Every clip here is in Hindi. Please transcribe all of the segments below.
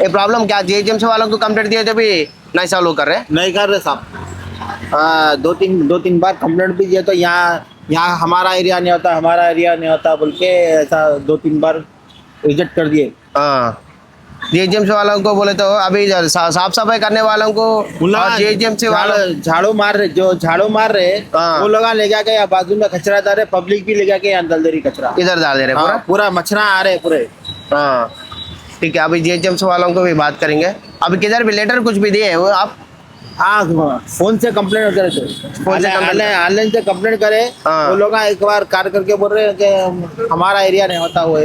ये प्रॉब्लम क्या जीएचएमसी वालों को कंप्लेंट दिए थे भी नहीं सॉल्व कर रहे नहीं कर रहे साहब। दो तीन दो तीन बार कंप्लेंट भी दिए तो यहाँ यहाँ हमारा एरिया नहीं होता हमारा एरिया नहीं होता बोल के ऐसा दो तीन बार रिजेक्ट कर दिए। हाँ। जीएचएमसी वालों को बोले तो अभी साफ़ सफ़ाई करने वालों को जीएचएमसी वालों झाड़ू मार रहे जो झाड़ू मार रहे हाँ। वो लोग ले जाके बाजू में कचरा डाल रहे पब्लिक भी ले जाके यहाँ डाल दे रही कचरा। इधर डाल दे रहे हाँ, पूरा? पूरा मच्छरा आ रहे पूरे। हाँ। ठीक है अभी जीएचएमसी वालों को भी बात करेंगे। अभी किधर भी लेटर कुछ भी दिए वो आप हाँ फ़ोन से कंप्लेंट करे फ़ोन से ऑनलाइन से कंप्लेंट करे हाँ। वो लोग एक बार कार करके बोल रहे हैं कि हमारा एरिया नहीं होता वो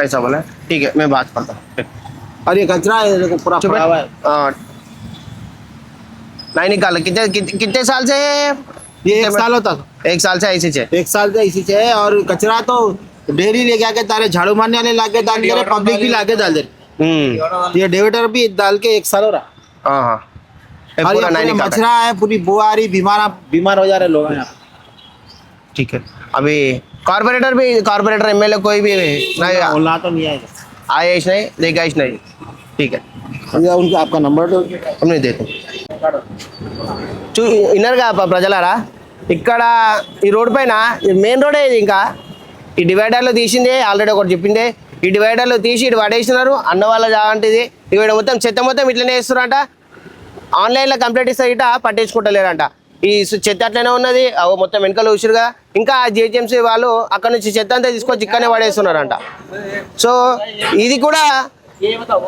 ऐसा बोला। ठीक है मैं बात करता हूँ। और ये कचरा है देखो पूरा पड़ा हुआ है। हाँ। नहीं निकाल। कितने कितने साल से ये एक साल होता एक साल से ऐसे से एक साल से इसी से है और कचरा तो डेली ले जाके तारे झाड़ू मारने वाले लाके डाल दे रहे पब्लिक भी लाके डाल दे रही हम्म ये डिवेटर भी डाल के एक साल हो रहा हाँ हाँ ये और पूरा ये नहीं पूरे निकाल मच्छरा है पूरी बो आ रही बीमार बीमार हो जा रहे लोग यहाँ ठीक है अभी कॉर्पोरेटर भी कॉर्पोरेटर एमएलए कोई भी नहीं बोलना तो नहीं आएगा आएश नहीं देखाइश नहीं ठीक है ये उनका आपका नंबर दो నేను దేతు చూ విన్నారుగా ప- ప్రజలారా ఇక్కడ ఈ రోడ్ పైన మెయిన్ రోడే ఇది ఇంకా ఈ డివైడర్లో తీసిందే ఆల్రెడీ ఒకటి చెప్పిందే. ఈ డివైడర్లో తీసి ఇటు పడేసినారు అన్న వాళ్ళ జాంటిది ఇవి మొత్తం చెత్త మొత్తం ఇట్లనే వేస్తున్నారంట ఆన్లైన్లో కంప్లైంట్ ఇస్తే ఇట పట్టించుకుంటలేరంట. ఈ చెత్త అట్లనే ఉన్నది అవి మొత్తం వెనకాల చూసిరుగా ఇంకా జిహెచ్ఎంసీ వాళ్ళు అక్కడ నుంచి చెత్త అంతా తీసుకొచ్చి ఇక్కడనే పడేస్తున్నారంట. సో ఇది కూడా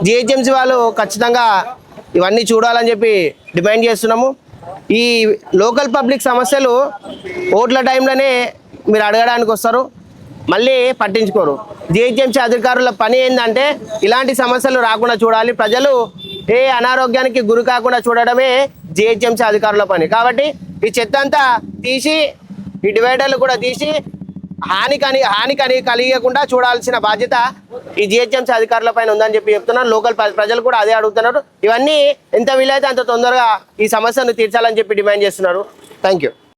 జిహెచ్ఎంసీ వాళ్ళు ఖచ్చితంగా ఇవన్నీ చూడాలని చెప్పి డిమాండ్ చేస్తున్నాము. ఈ లోకల్ పబ్లిక్ సమస్యలు ఓట్ల టైంలోనే మీరు అడగడానికి వస్తారు. మళ్ళీ పట్టించుకోరు. జిహెచ్ఎంసీ అధికారుల పని ఏంటంటే ఇలాంటి సమస్యలు రాకుండా చూడాలి. ప్రజలు ఏ అనారోగ్యానికి గురి కాకుండా చూడడమే జిహెచ్ఎంసీ అధికారుల పని. కాబట్టి ఈ చెత్త అంతా తీసి ఈ డివైడర్లు కూడా తీసి హాని కని హాని కని కలిగకుండా చూడాల్సిన బాధ్యత ఈ జిహెచ్ఎంసీ అధికారుల పైన ఉందని చెప్పి చెప్తున్నారు లోకల్ ప్రజలు కూడా అదే అడుగుతున్నారు. ఇవన్నీ ఎంత వీలైతే అంత తొందరగా ఈ సమస్యను తీర్చాలని చెప్పి డిమాండ్ చేస్తున్నారు. Thank you